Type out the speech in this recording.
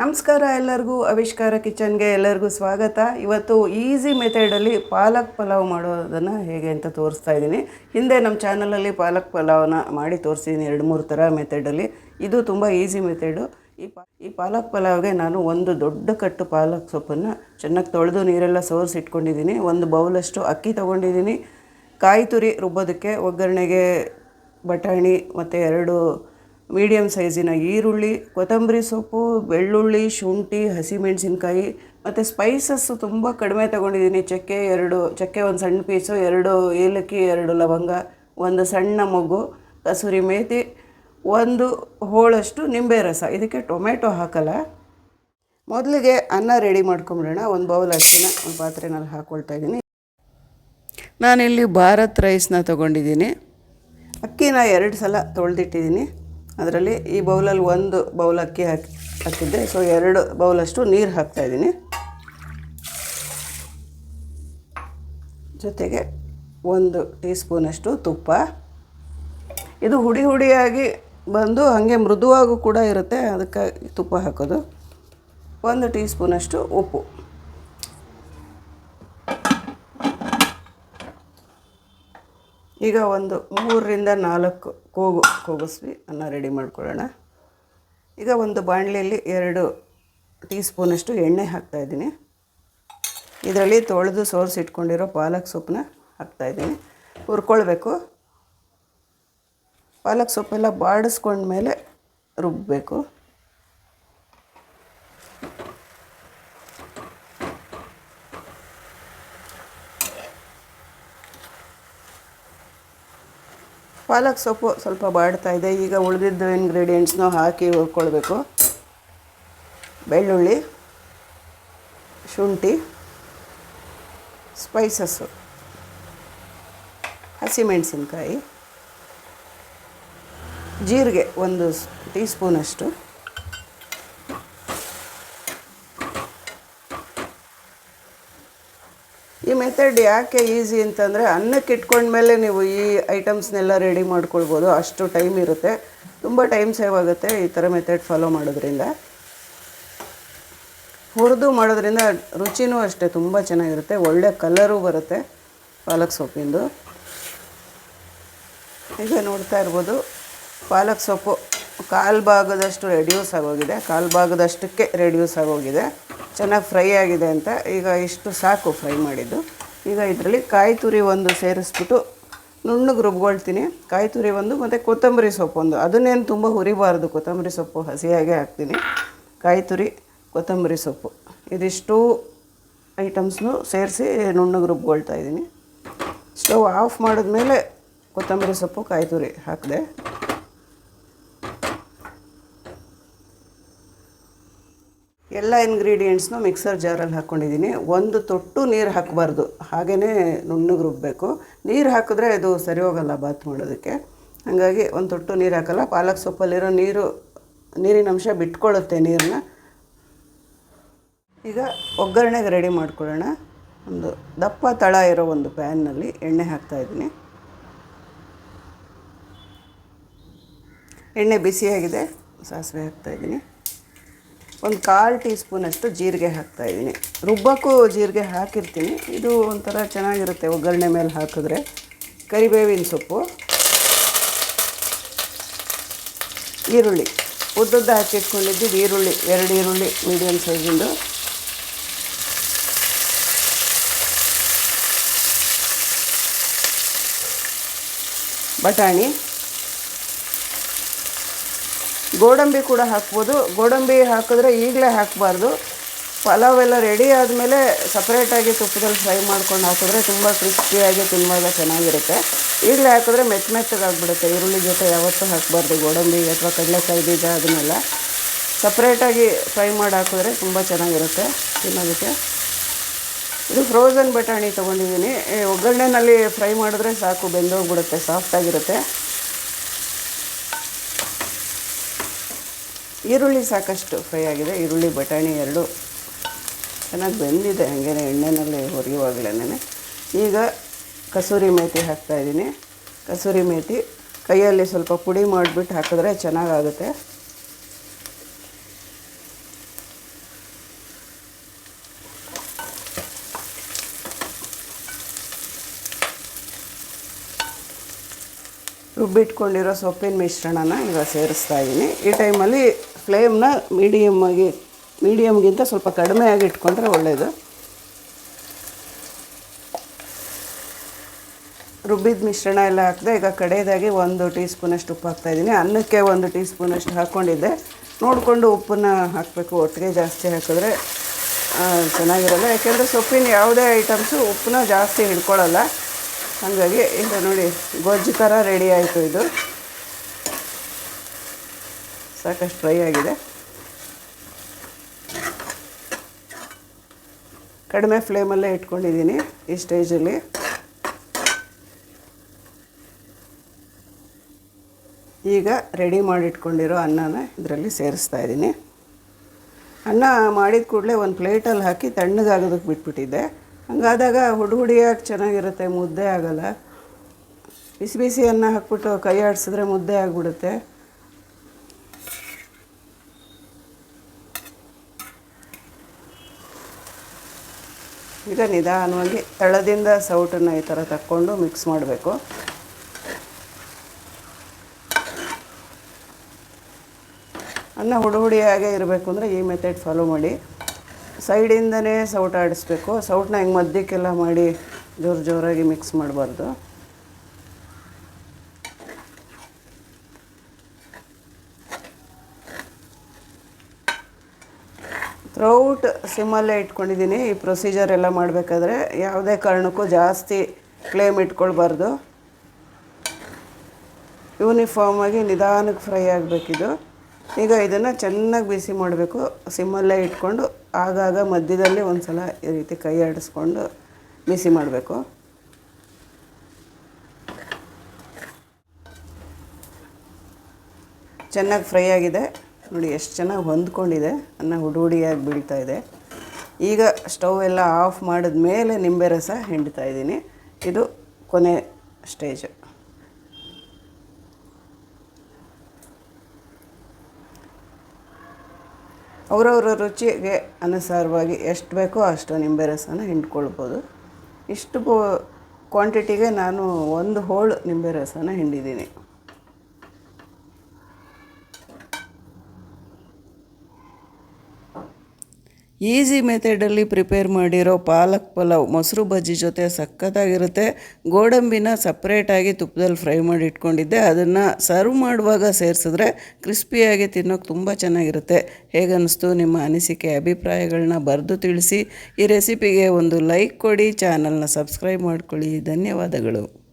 ನಮಸ್ಕಾರ ಎಲ್ಲರಿಗೂ. ಆವಿಷ್ಕಾರ ಕಿಚನ್ಗೆ ಎಲ್ಲರಿಗೂ ಸ್ವಾಗತ. ಇವತ್ತು ಈಸಿ ಮೆಥಡಲ್ಲಿ ಪಾಲಕ್ ಪಲಾವ್ ಮಾಡೋದನ್ನು ಹೇಗೆ ಅಂತ ತೋರಿಸ್ತಾ ಇದ್ದೀನಿ. ಹಿಂದೆ ನಮ್ಮ ಚಾನಲಲ್ಲಿ ಪಾಲಕ್ ಪಲಾವ್ನ ಮಾಡಿ ತೋರಿಸಿದ್ದೀನಿ ಎರಡು ಮೂರು ಥರ ಮೆಥಡಲ್ಲಿ. ಇದು ತುಂಬ ಈಸಿ ಮೆಥಡು. ಈ ಪಾ, ಈ ಪಾಲಕ್ ಪಲಾವ್ಗೆ ನಾನು ಒಂದು ದೊಡ್ಡ ಕಟ್ಟು ಪಾಲಕ್ ಸೊಪ್ಪನ್ನು ಚೆನ್ನಾಗಿ ತೊಳೆದು ನೀರೆಲ್ಲ ಸೋರಿಸಿ ಇಟ್ಕೊಂಡಿದ್ದೀನಿ. ಒಂದು ಬೌಲಷ್ಟು ಅಕ್ಕಿ ತೊಗೊಂಡಿದ್ದೀನಿ. ಕಾಯಿ ತುರಿ ರುಬ್ಬೋದಕ್ಕೆ ಒಗ್ಗರಣೆಗೆ ಬಟಾಣಿ ಮತ್ತು ಎರಡು ಮೀಡಿಯಮ್ ಸೈಜಿನ ಈರುಳ್ಳಿ, ಕೊತ್ತಂಬರಿ ಸೊಪ್ಪು, ಬೆಳ್ಳುಳ್ಳಿ, ಶುಂಠಿ, ಹಸಿಮೆಣಸಿನ್ಕಾಯಿ, ಮತ್ತು ಸ್ಪೈಸಸ್ಸು ತುಂಬ ಕಡಿಮೆ ತೊಗೊಂಡಿದ್ದೀನಿ. ಚಕ್ಕೆ ಎರಡು, ಚಕ್ಕೆ ಒಂದು ಸಣ್ಣ ಪೀಸು ಎರಡು ಏಲಕ್ಕಿ, ಎರಡು ಲವಂಗ, ಒಂದು ಸಣ್ಣ ಮಗು, ಕಸೂರಿ ಮೇತಿ, ಒಂದು ಹೋಳಷ್ಟು ನಿಂಬೆ ರಸ. ಇದಕ್ಕೆ ಟೊಮೆಟೊ ಹಾಕಲ್ಲ. ಮೊದಲಿಗೆ ಅನ್ನ ರೆಡಿ ಮಾಡ್ಕೊಂಬಿಡೋಣ. ಒಂದು ಬೌಲ್ ಅಕ್ಕಿನ ಒಂದು ಪಾತ್ರೆನಲ್ಲಿ ಹಾಕ್ಕೊಳ್ತಾ ಇದ್ದೀನಿ. ನಾನಿಲ್ಲಿ ಭಾರತ್ ರೈಸ್ನ ತೊಗೊಂಡಿದ್ದೀನಿ. ಅಕ್ಕಿನ ಎರಡು ಸಲ ತೊಳೆದಿಟ್ಟಿದ್ದೀನಿ. ಅದರಲ್ಲಿ ಈ ಬೌಲಲ್ಲಿ ಒಂದು ಬೌಲ್ ಅಕ್ಕಿ ಹಾಕಿ, ಹಾಕಿದ್ದೆ. ಸೊ ಎರಡು ಬೌಲಷ್ಟು ನೀರು ಹಾಕ್ತಾಯಿದ್ದೀನಿ ಜೊತೆಗೆ ಒಂದು ಟೀ ಸ್ಪೂನಷ್ಟು ತುಪ್ಪ. ಇದು ಹುಡಿ ಹುಡಿಯಾಗಿ ಬಂದು ಹಾಗೆ ಮೃದುವಾಗೂ ಕೂಡ ಇರುತ್ತೆ. ಅದಕ್ಕೆ ತುಪ್ಪ ಹಾಕೋದು. ಒಂದು ಟೀ ಸ್ಪೂನಷ್ಟು ಉಪ್ಪು. ಈಗ ಒಂದು ಮೂರರಿಂದ ನಾಲ್ಕು ಕೂಗು ಕೂಗಿಸ್ವಿ, ಅನ್ನ ರೆಡಿ ಮಾಡ್ಕೊಳ್ಳೋಣ. ಈಗ ಒಂದು ಬಾಣಲೆಯಲ್ಲಿ ಎರಡು ಟೀ ಸ್ಪೂನಷ್ಟು ಎಣ್ಣೆ ಹಾಕ್ತಾಯಿದ್ದೀನಿ ಇದರಲ್ಲಿ ತೊಳೆದು ಸೋರಿಸಿ ಇಟ್ಕೊಂಡಿರೋ ಪಾಲಕ್ ಸೊಪ್ಪನ್ನ ಹಾಕ್ತಾಯಿದ್ದೀನಿ ಹುರ್ಕೊಳ್ಬೇಕು. ಪಾಲಕ್ ಸೊಪ್ಪೆಲ್ಲ ಬಾಡಿಸ್ಕೊಂಡ್ಮೇಲೆ ರುಬ್ಬಬೇಕು ಪಾಲಕ್ ಸೊಪ್ಪು ಸ್ವಲ್ಪ ಬಾಡ್ತಾ ಇದೆ. ಈಗ ಉಳಿದಿದ್ದು ಇಂಗ್ರೀಡಿಯೆಂಟ್ಸ್ನೂ ಹಾಕಿ ಹುರ್ಕೊಳ್ಬೇಕು. ಬೆಳ್ಳುಳ್ಳಿ, ಶುಂಠಿ ಸ್ಪೈಸಸ್ಸು ಹಸಿಮೆಣಸಿನ್ಕಾಯಿ, ಜೀರಿಗೆ ಒಂದು ಟೀ ಸ್ಪೂನಷ್ಟು ಈ ಮೆಥಡ್ ಯಾಕೆ ಈಸಿ ಅಂತಂದರೆ ಅನ್ನಕ್ಕೆ ಇಟ್ಕೊಂಡ್ಮೇಲೆ ನೀವು ಈ ಐಟಮ್ಸ್ನೆಲ್ಲ ರೆಡಿ ಮಾಡ್ಕೊಳ್ಬೋದು. ಅಷ್ಟು ಟೈಮ್ ಇರುತ್ತೆ. ತುಂಬ ಟೈಮ್ ಸೇವ್ ಆಗುತ್ತೆ ಈ ಥರ ಮೆಥಡ್ ಫಾಲೋ ಮಾಡೋದ್ರಿಂದ. ಹುರಿದು ಮಾಡೋದ್ರಿಂದ ರುಚಿನೂ ಅಷ್ಟೇ ತುಂಬ ಚೆನ್ನಾಗಿರುತ್ತೆ. ಒಳ್ಳೆ ಕಲರು ಬರುತ್ತೆ ಪಾಲಕ್ ಸೊಪ್ಪಿಂದು. ಈಗ ನೋಡ್ತಾ ಇರ್ಬೋದು ಪಾಲಕ್ ಸೊಪ್ಪು. ಕಾಲು ಭಾಗದಷ್ಟು ರೆಡ್ಯೂಸ್ ಆಗೋಗಿದೆ. ಕಾಲು ಭಾಗದಷ್ಟಕ್ಕೆ ರೆಡ್ಯೂಸ್ ಆಗೋಗಿದೆ. ಚೆನ್ನಾಗಿ ಫ್ರೈ ಆಗಿದೆ ಅಂತ ಈಗ ಇಷ್ಟು ಸಾಕು ಫ್ರೈ ಮಾಡಿದ್ದು. ಈಗ ಇದರಲ್ಲಿ ಕಾಯಿ ತುರಿ ಒಂದು ಸೇರಿಸ್ಬಿಟ್ಟು ನುಣ್ಣಗೆ ರುಬ್ಕೊಳ್ತೀನಿ. ಕಾಯಿ ತುರಿ ಒಂದು ಮತ್ತು ಕೊತ್ತಂಬರಿ ಸೊಪ್ಪು ಒಂದು. ಅದನ್ನೇನು ತುಂಬ ಹುರಿಬಾರ್ದು. ಕೊತ್ತಂಬರಿ ಸೊಪ್ಪು ಹಸಿಯಾಗೆ ಹಾಕ್ತೀನಿ. ಕಾಯಿ ತುರಿ, ಕೊತ್ತಂಬರಿ ಸೊಪ್ಪು. ಇದಿಷ್ಟು ಐಟಮ್ಸ್ನು ಸೇರಿಸಿ ನುಣ್ಣಗೆ ರುಬ್ಕೊಳ್ತಾ ಇದ್ದೀನಿ. ಸ್ಟವ್ ಆಫ್ ಮಾಡಿದ್ಮೇಲೆ ಕೊತ್ತಂಬರಿ ಸೊಪ್ಪು, ಕಾಯಿ ತುರಿ ಹಾಕಿದೆ. ಎಲ್ಲ ಇಂಗ್ರೀಡಿಯೆಂಟ್ಸ್ನು ಮಿಕ್ಸರ್ ಜಾರಲ್ಲಿ ಹಾಕ್ಕೊಂಡಿದ್ದೀನಿ ಒಂದು ತೊಟ್ಟು ನೀರು ಹಾಕಬಾರ್ದು. ಹಾಗೇ ನುಣ್ಣಗೆ ರುಬ್ಬಬೇಕು ನೀರು ಹಾಕಿದ್ರೆ ಅದು ಸರಿ ಹೋಗಲ್ಲ ಬಾತ್ ಮಾಡೋದಕ್ಕೆ ಹಾಗಾಗಿ ಒಂದು ತೊಟ್ಟು ನೀರು ಹಾಕಲ್ಲ. ಪಾಲಕ್ ಸೊಪ್ಪಲ್ಲಿರೋ ನೀರು, ನೀರಿನ ಅಂಶ ಬಿಟ್ಕೊಳ್ಳುತ್ತೆ ನೀರನ್ನ ಈಗ ಒಗ್ಗರಣೆಗೆ ರೆಡಿ ಮಾಡ್ಕೊಳ್ಳೋಣ. ಒಂದು ದಪ್ಪ ತಳ ಇರೋ ಒಂದು ಪ್ಯಾನ್ನಲ್ಲಿ ಎಣ್ಣೆ ಹಾಕ್ತಾಯಿದ್ದೀನಿ ಎಣ್ಣೆ ಬಿಸಿಯಾಗಿದೆ. ಸಾಸಿವೆ ಹಾಕ್ತಾಯಿದ್ದೀನಿ ಒಂದು ಕಾಲು ಟೀ ಸ್ಪೂನಷ್ಟು ಜೀರಿಗೆ ಹಾಕ್ತಾಯಿದ್ದೀನಿ ರುಬ್ಬಕ್ಕೂ ಜೀರಿಗೆ ಹಾಕಿರ್ತೀನಿ. ಇದು ಒಂಥರ ಚೆನ್ನಾಗಿರುತ್ತೆ ಒಗ್ಗರಣೆ ಮೇಲೆ ಹಾಕಿದ್ರೆ. ಕರಿಬೇವಿನ ಸೊಪ್ಪು. ಈರುಳ್ಳಿ. ಉದ್ದುದ್ದ ಹಾಕಿಟ್ಕೊಂಡಿದ್ದು ಈರುಳ್ಳಿ. ಎರಡು ಈರುಳ್ಳಿ ಮೀಡಿಯಮ್ ಸೈಜಿಂದು ಬಟಾಣಿ. ಗೋಡಂಬಿ ಕೂಡ ಹಾಕ್ಬೋದು. ಗೋಡಂಬಿ ಹಾಕಿದ್ರೆ ಈಗಲೇ ಹಾಕಬಾರ್ದು. ಪಲಾವ್ ಎಲ್ಲ ರೆಡಿ ಆದಮೇಲೆ ಸಪ್ರೇಟಾಗಿ ತುಪ್ಪದಲ್ಲಿ ಫ್ರೈ ಮಾಡ್ಕೊಂಡು ಹಾಕಿದ್ರೆ ತುಂಬ ಕ್ರಿಸ್ಪಿಯಾಗಿ ತಿನ್ನುವಾಗ ಚೆನ್ನಾಗಿರುತ್ತೆ. ಈಗಲೇ ಹಾಕಿದ್ರೆ ಮೆತ್ತ ಮೆತ್ತಗಾಗ್ಬಿಡುತ್ತೆ. ಈರುಳ್ಳಿ ಜೊತೆ ಯಾವತ್ತೂ ಹಾಕಬಾರ್ದು. ಗೋಡಂಬಿ ಅಥವಾ ಕಡಲೆಕಾಯಿ ಬೀಜ ಅದನ್ನೆಲ್ಲ ಸಪ್ರೇಟಾಗಿ ಫ್ರೈ ಮಾಡಿ ಹಾಕಿದ್ರೆ ತುಂಬ ಚೆನ್ನಾಗಿರುತ್ತೆ ತಿನ್ನೋದಕ್ಕೆ. ಇದು ಫ್ರೋಝನ್ ಬಟಾಣಿ ತೊಗೊಂಡಿದ್ದೀನಿ. ಒಗ್ಗರಣೆನಲ್ಲಿ ಫ್ರೈ ಮಾಡಿದ್ರೆ ಸಾಕು, ಬೆಂದೋಗ್ಬಿಡುತ್ತೆ ಸಾಫ್ಟಾಗಿರುತ್ತೆ ಈರುಳ್ಳಿ ಸಾಕಷ್ಟು ಫ್ರೈ ಆಗಿದೆ. ಈರುಳ್ಳಿ, ಬಟಾಣಿ ಎರಡು ಚೆನ್ನಾಗಿ ಬೆಂದಿದೆ. ಹಾಗೇನೆ ಎಣ್ಣೆನಲ್ಲಿ ಹೊರೆಯುವಾಗಲೇ ಈಗ ಕಸೂರಿ ಮೇಥಿ ಹಾಕ್ತಾಯಿದ್ದೀನಿ ಕಸೂರಿ ಮೇಥಿ ಕೈಯಲ್ಲಿ ಸ್ವಲ್ಪ ಪುಡಿ ಮಾಡಿಬಿಟ್ಟು ಹಾಕಿದ್ರೆ ಚೆನ್ನಾಗಾಗುತ್ತೆ. ರುಬ್ಬಿಟ್ಕೊಂಡಿರೋ ಸೊಪ್ಪಿನ ಮಿಶ್ರಣನ ಈಗ ಸೇರಿಸ್ತಾ ಇದ್ದೀನಿ. ಈ ಟೈಮಲ್ಲಿ ಫ್ಲೇಮ್ನ ಮೀಡಿಯಮ್ ಆಗಿ ಮೀಡಿಯಮ್ಗಿಂತ ಸ್ವಲ್ಪ ಕಡಿಮೆ ಆಗಿ ಇಟ್ಕೊಂಡ್ರೆ ಒಳ್ಳೆಯದು ರುಬ್ಬಿದ ಮಿಶ್ರಣ ಎಲ್ಲ ಹಾಕಿದೆ, ಈಗ ಕಡೆಯದಾಗಿ ಒಂದು ಟೀ ಸ್ಪೂನಷ್ಟು ಉಪ್ಪು ಹಾಕ್ತಾಯಿದ್ದೀನಿ ಅನ್ನಕ್ಕೆ ಒಂದು ಟೀ ಸ್ಪೂನಷ್ಟು ಹಾಕ್ಕೊಂಡಿದ್ದೆ ನೋಡಿಕೊಂಡು ಉಪ್ಪನ್ನ ಹಾಕಬೇಕು, ಒಟ್ಟಿಗೆ ಜಾಸ್ತಿ ಹಾಕಿದ್ರೆ ಚೆನ್ನಾಗಿರಲ್ಲ. ಯಾಕೆಂದರೆ ಸೊಪ್ಪಿನ ಯಾವುದೇ ಐಟಮ್ಸು ಉಪ್ಪನ್ನ ಜಾಸ್ತಿ ಹಿಡ್ಕೊಳ್ಳಲ್ಲ ಹಾಗಾಗಿ, ಈಗ ನೋಡಿ, ಗೊಜ್ಜು ಥರ ರೆಡಿ ಆಯಿತು ಇದು. ಸಾಕಷ್ಟು ಫ್ರೈ ಆಗಿದೆ. ಕಡಿಮೆ ಫ್ಲೇಮಲ್ಲೇ ಇಟ್ಕೊಂಡಿದ್ದೀನಿ ಈ ಸ್ಟೇಜಲ್ಲಿ ಈಗ ರೆಡಿ ಮಾಡಿಟ್ಕೊಂಡಿರೋ ಅನ್ನನ ಇದರಲ್ಲಿ ಸೇರಿಸ್ತಾ ಇದ್ದೀನಿ. ಅನ್ನ ಮಾಡಿದ ಕೂಡಲೇ ಒಂದು ಪ್ಲೇಟಲ್ಲಿ ಹಾಕಿ ತಣ್ಣಗಾಗೋದಕ್ಕೆ ಬಿಟ್ಬಿಟ್ಟಿದ್ದೆ. ಹಂಗಾದಾಗ ಹುಡು ಹುಡಿಯಾಗಿ ಚೆನ್ನಾಗಿರುತ್ತೆ, ಮುದ್ದೆ ಆಗೋಲ್ಲ. ಬಿಸಿ ಬಿಸಿ ಅನ್ನ ಹಾಕ್ಬಿಟ್ಟು ಕೈ ಆಡಿಸಿದ್ರೆ ಮುದ್ದೆ ಆಗಿಬಿಡುತ್ತೆ. ಈಗ ನಿಧಾನವಾಗಿ ತಳದಿಂದ ಸೌಟನ್ನು ಈ ಥರ ತಕ್ಕೊಂಡು ಮಿಕ್ಸ್ ಮಾಡಬೇಕು. ಅನ್ನ ಹುಡು ಹುಡಿಯಾಗೆ ಇರಬೇಕು ಅಂದರೆ ಈ ಮೆಥಡ್ ಫಾಲೋ ಮಾಡಿ. ಸೈಡಿಂದನೇ ಸೌಟ ಆಡಿಸ್ಬೇಕು. ಸೌಟನ್ನ ಹಿಂಗೆ ಮಧ್ಯಕ್ಕೆಲ್ಲ ಮಾಡಿ ಜೋರು ಜೋರಾಗಿ ಮಿಕ್ಸ್ ಮಾಡಬಾರ್ದು. ಥ್ರೌಟ್ ಸಿಮ್ಮಲ್ಲೇ ಇಟ್ಕೊಂಡಿದ್ದೀನಿ. ಈ ಪ್ರೊಸೀಜರ್ ಎಲ್ಲ ಮಾಡಬೇಕಾದ್ರೆ ಯಾವುದೇ ಕಾರಣಕ್ಕೂ ಜಾಸ್ತಿ ಫ್ಲೇಮ್ ಇಟ್ಕೊಳ್ಬಾರ್ದು. ಯೂನಿಫಾರ್ಮಾಗಿ ನಿಧಾನಕ್ಕೆ ಫ್ರೈ ಆಗಬೇಕಿದು. ಈಗ ಇದನ್ನು ಚೆನ್ನಾಗಿ ಬಿಸಿ ಮಾಡಬೇಕು. ಸಿಮ್ಮಲ್ಲೇ ಇಟ್ಕೊಂಡು ಆಗಾಗ ಮಧ್ಯದಲ್ಲಿ ಒಂದು ಸಲ ಈ ರೀತಿ ಕೈ ಆಡಿಸ್ಕೊಂಡು ಬಿಸಿ ಮಾಡಬೇಕು. ಚೆನ್ನಾಗಿ ಫ್ರೈ ಆಗಿದೆ. ನೋಡಿ, ಎಷ್ಟು ಚೆನ್ನಾಗಿ ಹೊಂದ್ಕೊಂಡಿದೆ. ಅನ್ನ ಹುಡಿ ಹುಡಿಯಾಗಿ ಬೀಳ್ತಾ ಇದೆ. ಈಗ ಸ್ಟವ್ ಎಲ್ಲ ಆಫ್ ಮಾಡಿದ ಮೇಲೆ ನಿಂಬೆ ರಸ ಹಿಂಡ್ತಾ ಇದ್ದೀನಿ. ಇದು ಕೊನೆ ಸ್ಟೇಜ್. ಅವರವರ ರುಚಿಗೆ ಅನುಸಾರವಾಗಿ ಎಷ್ಟು ಬೇಕೋ ಅಷ್ಟು ನಿಂಬೆ ರಸನ ಹಿಂಡ್ಕೊಳ್ಬೋದು. ಇಷ್ಟು ಕ್ವಾಂಟಿಟಿಗೆ ನಾನು ಒಂದು ಹೋಳು ನಿಂಬೆ ರಸನ ಹಿಂಡಿದ್ದೀನಿ. ಈಸಿ ಮೆಥಡಲ್ಲಿ ಪ್ರಿಪೇರ್ ಮಾಡಿರೋ ಪಾಲಕ್ ಪಲಾವ್ ಮೊಸರು ಬಜ್ಜಿ ಜೊತೆ ಸಖತ್ತಾಗಿರುತ್ತೆ. ಗೋಡಂಬಿನ ಸಪ್ರೇಟಾಗಿ ತುಪ್ಪದಲ್ಲಿ ಫ್ರೈ ಮಾಡಿ ಇಟ್ಕೊಂಡಿದ್ದೆ ಅದನ್ನು ಸರ್ವ್ ಮಾಡುವಾಗ ಸೇರಿಸಿದ್ರೆ ಕ್ರಿಸ್ಪಿಯಾಗಿ ತಿನ್ನೋಕೆ ತುಂಬ ಚೆನ್ನಾಗಿರುತ್ತೆ. ಹೇಗನ್ನಿಸ್ತು ನಿಮ್ಮ ಅನಿಸಿಕೆ ಅಭಿಪ್ರಾಯಗಳನ್ನ ಬರೆದು ತಿಳಿಸಿ. ಈ ರೆಸಿಪಿಗೆ ಒಂದು ಲೈಕ್ ಕೊಡಿ ಚಾನಲ್ನ ಸಬ್ಸ್ಕ್ರೈಬ್ ಮಾಡ್ಕೊಳ್ಳಿ. ಧನ್ಯವಾದಗಳು.